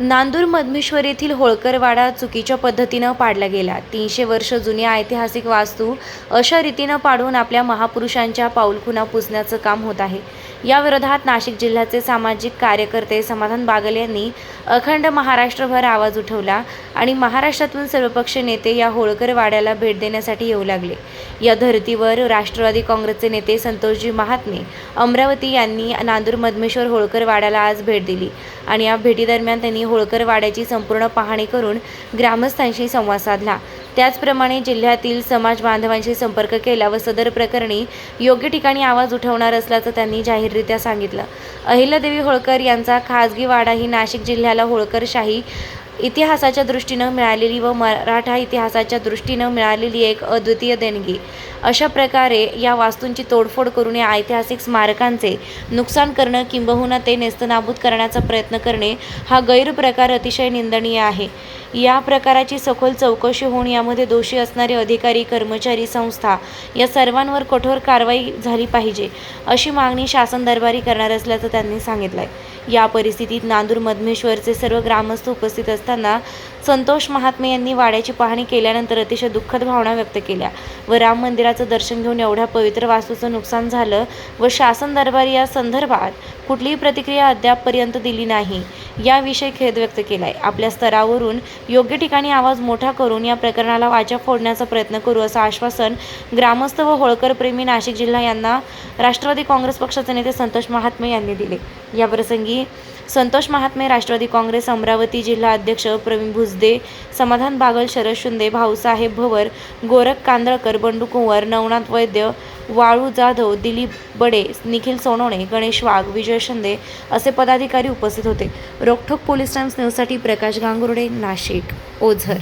नांदूर मधमेश्वर येथील होळकरवाडा चुकीच्या पद्धतीनं पाडला गेला. तीनशे वर्ष जुन्या ऐतिहासिक वास्तू अशा रीतीनं पाडून आपल्या महापुरुषांच्या पाऊलखुणा पुसण्याचं काम होत आहे. या विरोधात नाशिक जिल्ह्याचे सामाजिक कार्यकर्ते समाधान बागल यांनी अखंड महाराष्ट्रभर आवाज उठवला आणि महाराष्ट्रातून सर्वपक्ष नेते या होळकर वाड्याला भेट देण्यासाठी येऊ लागले. या धर्तीवर राष्ट्रवादी काँग्रेसचे नेते संतोषजी महात्मे अमरावती यांनी नांदूर मधमेश्वर होळकर वाड्याला आज भेट दिली आणि या भेटीदरम्यान त्यांनी होळकर वाड्याची संपूर्ण पाहणी करून ग्रामस्थांशी संवाद साधला. त्याचप्रमाणे जिल्ह्यातील समाज बांधवांशी संपर्क केला व सदर प्रकरणी योग्य ठिकाणी आवाज उठवणार असल्याचं त्यांनी जाहीररित्या सांगितलं. अहिल्यादेवी होळकर यांचा खाजगी वाडाही नाशिक जिल्ह्याला होळकरशाही इतिहासाच्या दृष्टीनं मिळालेली व मराठा इतिहासाच्या दृष्टीनं मिळालेली एक अद्वितीय देणगी. अशा प्रकारे या वास्तूंची तोडफोड करून या ऐतिहासिक स्मारकांचे नुकसान करणं किंबहुना ते नेस्तनाबूत करण्याचा प्रयत्न करणे हा गैरप्रकार अतिशय निंदनीय आहे. या प्रकाराची सखोल चौकशी होऊन यामध्ये दोषी असणारे अधिकारी कर्मचारी संस्था या सर्वांवर कठोर कारवाई झाली पाहिजे अशी मागणी शासन दरबारी करणार असल्याचं त्यांनी सांगितलं आहे या परिस्थितीत नांदूर मधमेश्वरचे सर्व ग्रामस्थ उपस्थित असतात असताना संतोष महात्मे यांनी वाड्याची पाहणी केल्यानंतर अतिशय दुःखद भावना व्यक्त केल्या व राम मंदिराचं दर्शन घेऊन एवढ्या पवित्र वास्तूचं नुकसान झालं व शासन दरबारी या संदर्भात कुठलीही प्रतिक्रिया अद्यापपर्यंत दिली नाही. याविषयी खेद व्यक्त केलाय. आपल्या स्तरावरून योग्य ठिकाणी आवाज मोठा करून या प्रकरणाला वाचा फोडण्याचा प्रयत्न करू असं आश्वासन ग्रामस्थ व होळकर प्रेमी नाशिक जिल्हा यांना राष्ट्रवादी काँग्रेस पक्षाचे नेते संतोष महात्मे यांनी दिले. याप्रसंगी संतोष महात्मे राष्ट्रवादी काँग्रेस अमरावती जिल्हा अध्यक्ष प्रवीण भुजदे समाधान बागल शरद शिंदे भाऊसाहेब भवर गोरख कांदळकर बंडू कुंवर नवनाथ वैद्य वाळू जाधव दिलीप बडे निखिल सोनवणे गणेश वाघ विजय शिंदे असे पदाधिकारी उपस्थित होते. रोखोक पोलीस टाइम्स न्यूजसाठी प्रकाश गांगुर्डे नाशिक ओझर.